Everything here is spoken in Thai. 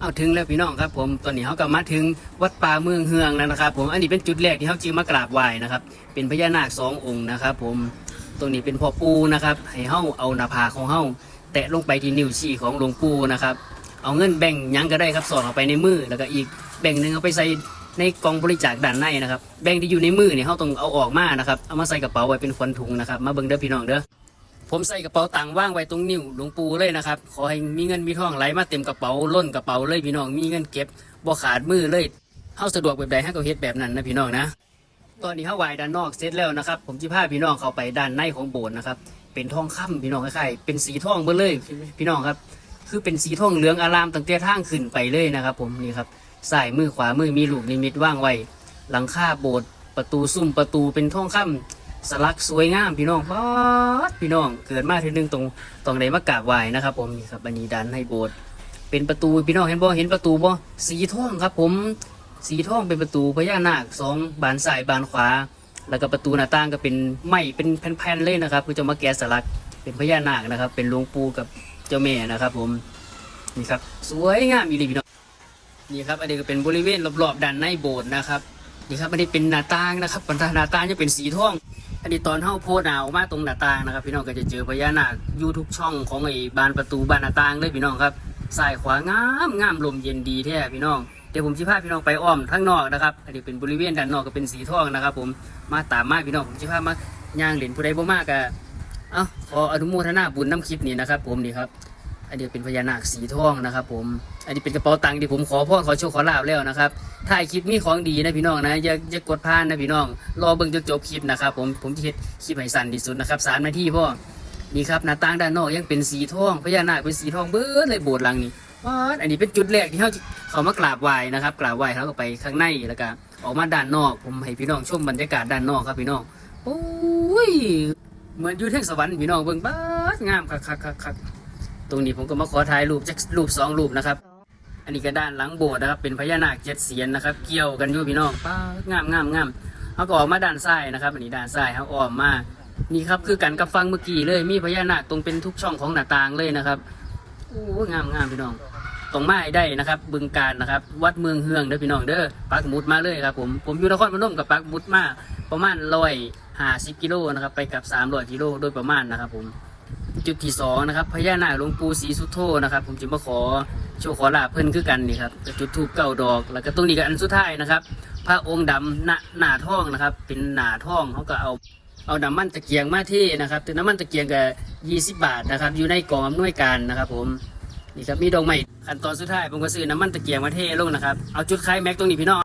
เอาถึงแล้วพี่น้องครับผมตอนนี้เขาก็มาถึงวัดป่าเมืองเฮืองแล้วนะครับผมอันนี้เป็นจุดแรกที่เขาจึงมากราบไหว้นะครับเป็นพญานาคสององค์นะครับผมตรงนี้เป็นพ่อปูนะครับให้เฮาเอาหน้าผาของเฮาแตะลงไปที่นิ้วชี้ของหลวงปู่นะครับเอาเงินแบ่งยังก็ได้ครับสอดเข้าไปในมือแล้วก็อีกแบ่งหนึ่งเอาไปใส่ในกองบริจาคด้านในนะครับแบ่งที่อยู่ในมือเนี่ยเขาต้องเอาออกมานะครับเอามาใส่กระเป๋าไว้เป็นควันถุงนะครับมาเบิ่งเด้อพี่น้องเด้อ ผมใส่กระเป๋าตังค์ว่างไว้ตรงนิ้วหลวงปู่เลยนะครับ ขอให้มีเงินมีทองไหลมาเต็มกระเป๋าล้นกระเป๋าเลยพี่น้องมีเงินเก็บบ่ขาดมือเลยเฮาสะดวกแบบใดให้ก็เฮ็ดแบบนั้นนะพี่น้องนะ ตอนนี้เฮาไหวด้านนอกเสร็จแล้วนะครับ ผมจะพาพี่น้องเข้าไปด้านในของโบสถ์นะครับ เป็นทองคำพี่น้องคล้ายๆเป็นสีทองเบิ่เลย พี่น้องครับ คือเป็นสีทองเหลืองอารามตั้งแต่ทางขึ้นไปเลยนะครับ ผมนี่ครับสายมือขวามือมีลูกนิมิตว่างไว้ หลังคาโบสถ์ประตูซุ้มประตูเป็นทองคำ สลักสวยงามพี่น้องป๊าดพี่น้องเกิดมาทีนึงตรงตรงไหนมากราบไหว้นะครับ ผมนี่ครับอันนี้ดันให้โบสถ์เป็นประตูพี่น้องเห็นบ่เห็นประตูบ่สีทองครับ ผมสีทองเป็นประตูพญานาคสองบานซ้ายบานขวา แล้วก็ประตูหน้าต่างก็เป็นไม้เป็นแผ่นๆเลยนะครับคือจะมาแกะสลักเป็นพญานาคนะครับ เป็นหลวงปู่กับเจ้าแม่นะครับ ผมนี่ครับ สวยงามอีหลีพี่น้องนี่ครับอันนี้ก็เป็นบริเวณรอบๆด้านในโบสถ์นะครับนี่ครับอันนี้เป็นหน้าต่างนะครับบรรดาหน้าต่างจะเป็นสีทอง อันนี้ตอนเข้าโพดหนาวมาตรงหน้าต่างนะครับ พี่น้องก็จะเจอพญานาคอยู่ทุกช่องของไอ้บานประตูบานหน้าต่างเลยพี่น้องครับสายขวางามงามลมเย็นดีแท้พี่น้องเดี๋ยวผมจะพาพี่น้องไปอ้อมข้างนอกนะครับ อันนี้เป็นบริเวณด้านนอกก็เป็นสีทองนะครับ ผมมาตามมาพี่น้องผมจะพามาย่างเหรียญผู้ใดบ่มากกะเอ้าขออนุโมทนาบุญน้ำคลิปนี้นะครับ ผมนี่ครับ อันนี้เป็นพญานาคสีทองนะครับ ผม อันนี้เป็นกระเป๋าตังค์ที่ผมขอพ่อขอโชคขอลาบแล้วนะครับถ่ายคลิปนี้ของดีนะพี่น้องนะอย่าอย่ากดพลาดนะพี่น้อง รอเบิ่งจนจบคลิปนะครับผมผมจะเฮ็ดคลิปให้สั้นที่สุดนะครับสามนาทีพ่อนี่ครับหน้าต่างด้านนอกยังเป็นสีทองพญานาคเป็นสีทองเบิดเลยโบสถ์หลังนี้ว้าอันนี้เป็นจุดแรกที่เขาเขามากราบไหว้นะครับกราบไหว้เขาก็ไปข้างในแล้วก็ออกมาด้านนอก ผมให้พี่น้องชมบรรยากาศด้านนอกครับพี่น้องโอ้ยเหมือนอยู่เทงสวรรค์พี่น้องเบิ่งบ้างามคักคักคักคัก ตรงนี้ผมก็มาขอถ่ายรูปจากรูปสองรูปนะครับ อันนี้ก็ด้านหลังโบสถ์นะครับ เป็นพญานาคเจ็ดเสียนนะครับ เกี่ยวกันอยู่พี่น้องป้างามงามงามเขาก็ออกมาด้านซ้ายนะครับอันนี้ด้านซ้ายเขาออกมานี่ครับคือกันกับฟังเมื่อกี้เลย มีพญานาคตรงเป็นทุกช่องของหน้าต่างเลยนะครับโอ้งามงามพี่น้องตรงไม้ได้นะครับ บึงการนะครับ วัดเมืองเฮืองเด้อพี่น้องเด้อปักหมุดมาเลยครับผมผมอยู่นครพนมกับปักหมุดมาประมาณร้อยห้าสิบกิโลนะครับ ไปกับสามร้อยกิโลโดยประมาณนะครับผม จุดที่สองนะครับพญานาคหลวงปู่ศรีสุโธนะครับ ผมจึงมาขอโชว์ขอลาเพิ่นคือกันนี่ครับจุดทูบเก้าดอก แล้วก็ตรงนี้ก็อันสุดท้ายนะครับ พระองค์ดำหน้าหน้าท้องนะครับ เป็นหน้าท้องเขาก็เอาเอาน้ำมันตะเกียงมาที่นะครับแต่น้ำมันตะเกียงก็ยี่สิบบาทนะครับ อยู่ในกล่องอำนวยการนะครับ ผมนี่ครับมีดอกไม้ขั้นตอนสุดท้ายผมก็ซื้อน้ำมันตะเกียงมาเทลงนะครับเอาจุดคล้ายแม็กตรงนี้พี่น้อง